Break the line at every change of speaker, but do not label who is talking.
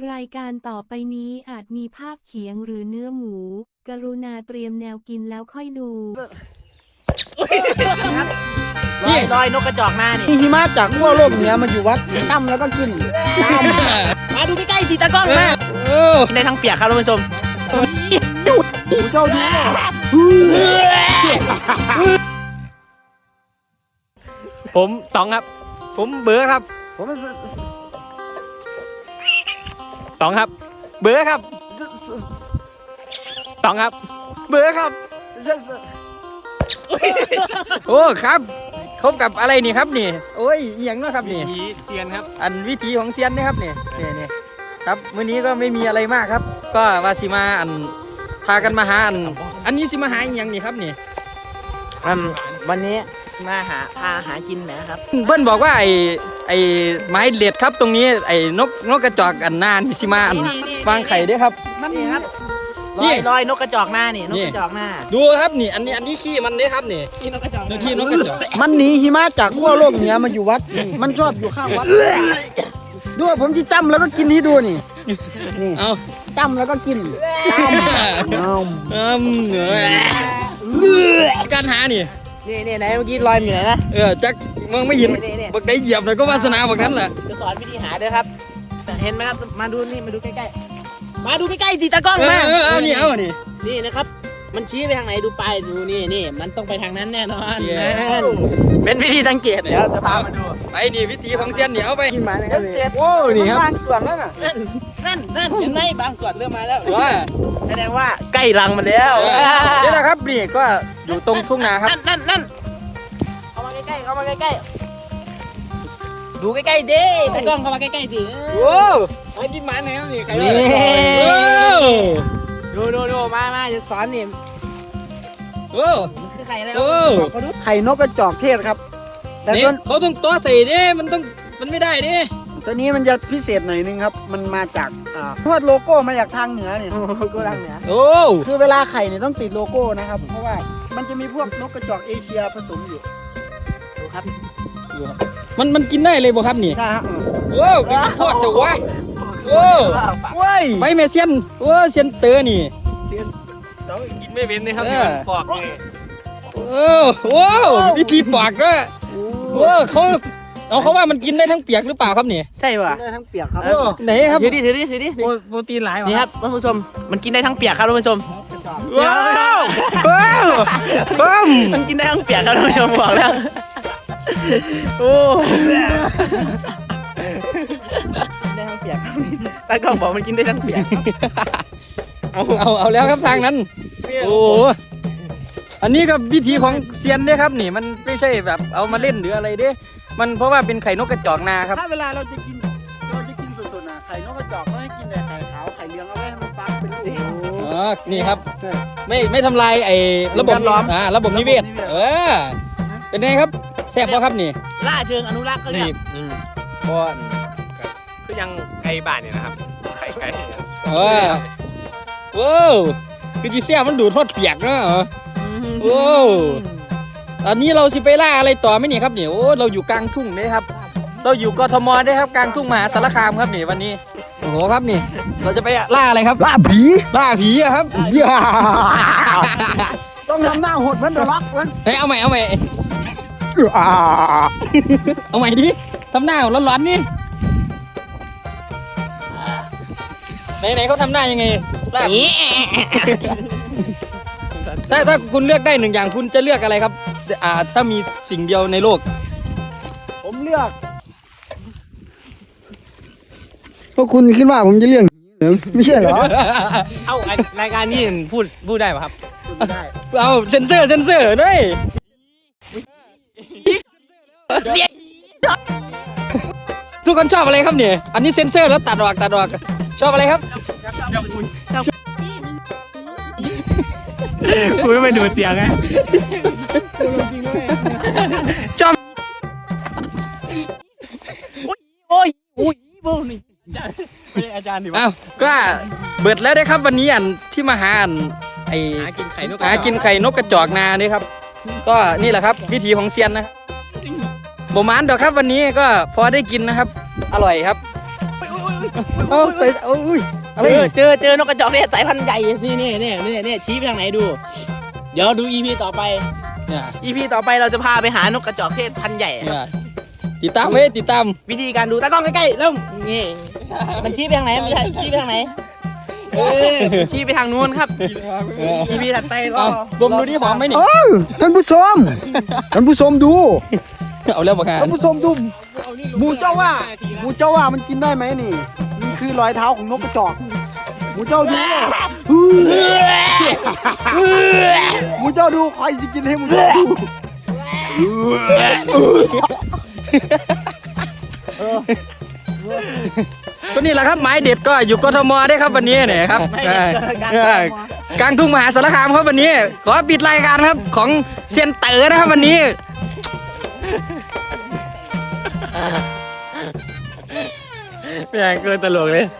รายการต่อไปนี้อาจมีภาพเขียงหรือเนื้อหมู กรุณาเตรียมแนวกินแล้วค่อยดู
ลอยลอยนกกระจอกหน้านี่
มีหิมะจากขั้วโลกเหนือมาอยู่วัดตั้มแล้วก็กินตาม
มาดูใกล้ๆสิตากล้องมากินได้ทั้งเปียกครับท่านผู้ชม
หูเจ้าชู้
ผมตองครับ ผมเบอร์ครับ
ผม
ตองครับ เบอร์ครับตองครับ เบอร์ครับโอ้ครับคบกับอะไรนี่ครับนี่ โอ้ยอหย่างเนาะครับนี่
ผีเซียนครับ
อันวิถีของเซียนนะครับนี่นี่นี่ครับมื้อนี้ก็ไม่มีอะไรมากครับ ก็ว่าสิมาอันพากันมาหาอัน อันนี้สิมาหาอหย่างนี่ครับนี่
อืมวันนี้ มาหาพาหากินแหมครับ
เบิ้ลบอกว่าไอ้ไอ้ไม้เล็ดครับตรงนี้ไอ้นกนกกระจอกอันหน้านี่สิมาอัน
นี่นี่
วางไข่ด้วยครับ
นี่ครับล
นี่
อยลอยนกกระจอกหน้านี่นก
นี่
กระจอกหน้า
ดูครับนี่ อันนี้อันนี้ขี้มันเด้ครับนี่
นี่นกกระจอก
นี่ขี้นกกระจอก
มันหนีหิมะจากขั้วโลกเหนือมาอยู่วัด มันชอบอยู่ข้างวัดดูผมจะจ้ำแล้วก็กินให้ดูนี่นี่
เอา
จ้ำแล้วก็กินตามเอา
เอิ่มเหนือการหานี่
นี่นี่ไหนเมื่อกี้ลอยอยู่ไหนนะ
เออจักมองไม่เห็น
นี่นี่
บักได้เหยียบเลยก็วาสนาบักนั้นแหละ
จะสอนวิธีหาด้วยครับแต่เห็นไหมครับ มาดูนี่มาดูใกล้ๆ มาดูใกล้ๆสิตากล้อง
เอ
มา
อเออเอานี่เอานี่
นี่นะครับ มันชี้ไปทางไหนดูไปายดูนี่นี่มันต้องไปทางนั้นแน่นอน
เย้
นั่นเป็นวิธีสังเกตเดี๋ยวจะพามาดู
ไปนี่วิธีของเซียนนี่เอาไป
กินหมานะครับ
เสร็จ
โอ้นี่ครับ
บางส่วนแล้วน่ะ
นั่นนั่นนั่นเห็นไหมบางส่วนเริ่มมาแล้ว
ว่า
แสดงว่าใกล้รังมันแล้ว
นี่แหละครับนี่ก็อยู่ตรงทุ่งนาครับ
นั่นนั่นนั่นเข้ามาใกล้ๆเข้ามาใกล้ๆดูใกล้ๆดิตากล้องเข้ามาใกล้ๆสิ
โอ้ไอ้กินหมาแนวนี่ไก่
นี่
โอ้
ดูดูดูมามาจะสอนนี่
โอ้
มันคือใครแล้ว
โอ้
บอกเขาดู
ไข่นกกระจอกเทศครับ แต่
นี่
ตัว
เขาต้องตัวใส่ดิมันต้องมันไม่ได้ดิ
ตัวนี้มันจะพิเศษหน่อยนึงครับ มันมาจากอ่าเพราะว่าโลโก้มาจากทางเหนือเนี่ย
โอ้โหกูรังเนี่ย
โอ้
คือเวลาไข่เนี่ยต้องติดโลโก้นะครับ เพราะว่ามันจะมีพวกนกกระจอกเอเชียผสมอยู่
ดูครับ
มันมันกินได้เลยบ่ครับนี่
ใช่ฮะ
โอ้กินพวกจะวะโอ้
เว้ย
ไปเมเซียนโอ้เซียนเตอร์นี่
ต้องกิน ไม่เป็นเลยครับ
เออ
มันปอกเลย
โอ้โหวิธีปากด้วยโอ้เขาเอาเขาว่ามันกินได้ทั้งเปียกหรือเปล่าครับนี่
ใช่ป่ะ
ได้ทั้งเปียกครับ
โอ้ไหนครับ
ถือดิถือดิถือดิ
โปรตีนหลาย
นี่ครับท่านผู้ชมมันกินได้ทั้งเปียกครับท่านผู้ชม
ว้าวว้าวบ้ม
มันกินได้ทั้งเปียกครับท่านผู้ชมบอกแล้วโอ้กินได้ทั้งเปียกครับตากล้องบอกมันกินได้ทั้งเปียก
เอาเอาเอาแล้วครับทางนั้น โอ้โหอันนี้ก็วิธีของเซียนเด้ครับนี่มันไม่ใช่แบบเอามาเล่นหรืออะไรเด้ มันเพราะว่าเป็นไข่นกกระจอกนาครับ
ถ้าเวลาเราจะกินเราจะกินสดๆนะไข่นกกระจอกก็ให้กินแต่ไข่ขาวไข่เหลืองเอาไว้ให้มันฟักเป็นลูก
อ๋อ นี่ครับ ไม่ไม่ทำลายไอ้ระบบอ่าระบบนิเวศ เออ เป็นไงครับแซ่บป่ะครับนี่
ล่าเชิงอนุรักษ์ก็เรีย
นี่
ก
อืมพอ
คือยังไก่บ้านเนี่ยนะครับไก่ไก่
เออว้าว คือจีเสียมันดูดทอดเปียกเนาะเหรอโอ้อันนี้เราสิไปล่าอะไรต่อไหมเนี่ยครับเนี่ยโอ้เราอยู่กลางทุ่งเลยครับ เราอยู่กทมได้ครับกลางทุ่งมหาสารคามครับนี่วันนี้โอ้โหครับนี่ เราจะไปล่าอะไรครับ
ล่าผี
ล่าผีอะครับ
อย่าต้องทำหน้าหดเหมันเดอะล็อกมัน
ไหนเอาใหม่เอาใหม่
อ่า
เอาใหม่ดิทำหน้าร้อนๆนี่ไหนไหนเขาทำหน้ายังไง ล่าผีถ้าถ้าคุณเลือกได้หนึ่งอย่างคุณจะเลือกอะไรครับอ่าถ้ามีสิ่งเดียวในโลก
ผมเลือกเพราะคุณคิดว่าผมจะเลือกเหรอไม่ใช่เหรอ
เอ้าไอ้รายการนี้พูดพูดได้ป่ะครับ
ไม่ได้
เอาเซนเซอร์เซนเซอร์ด้วยทุกคนชอบอะไรครับเนี่ย อันนี้เซนเซอร์แล้วตัดออกตัดออกชอบอะไรครับ
คุยไม่ดูดเสียงไง
โอ้ยอุ้ยบูนี่
ไม่ได้อาจารย์ดิวะ
อ้าวก็เบิดแล้วได้ครับวันนี้อันที่มาหาอันไอ
หากินไข่นก
หากินไข่นกกระจอกนานี่ครับ ก็นี่แหละครับ วิธีของเซียนนะบมานดอกครับวันนี้ก็พอได้กินนะครับ อร่อยครับ
อุ้ยอุ้ยอุ้ย
เอาใส่เอาอุ้ยอะไร
เจอ
นี่
เจอเจอนกกระจอกเทศสายพันธุ์ใหญ่นี่นี่นี่นี่นี่ชี้ไปทางไหนดู เดี๋ยวดู EP ต่อไป
เนี่ย
EP ต่อไปเราจะพาไปหานกกระจอกเทศพันธุ์ใหญ่
เนี่ยติดตามไว้ติดตาม
วิธีการดูตากล้องใกล้ๆเริ่มนี่มันชี้ไปทางไหนไม่ใช่ชี้ไปทางไหนเออชี้ไปทางนู้นครับ EP ถัดไปรอ
เอาดมดูนี่หอมไหมนี่
เออท่านผู้ชมท่านผู้ชมดู
เอาแล้วบอกงาน
ท่านผู้ชมดูหมูเจ้าว่าหมูเจ้าว่ามันกินได้ไหมนี่นี่ คือรอยเท้าของนกกระจอกหมูเจ้าดูหมูเจ้าดูใครจะกินให้หมูเจ้าดู
ก็นี่แหละครับไม้เด็ดก็อยู่กทมได้ครับวันนี้เนี่ยครับ
ไม่ได้เกิดการ
เออกลางทุ่งมหาสารคามครับวันนี้ ขอปิดรายการครับของเซียนเต๋อนะครับวันนี้
ไม่อยางเกินตลกเลย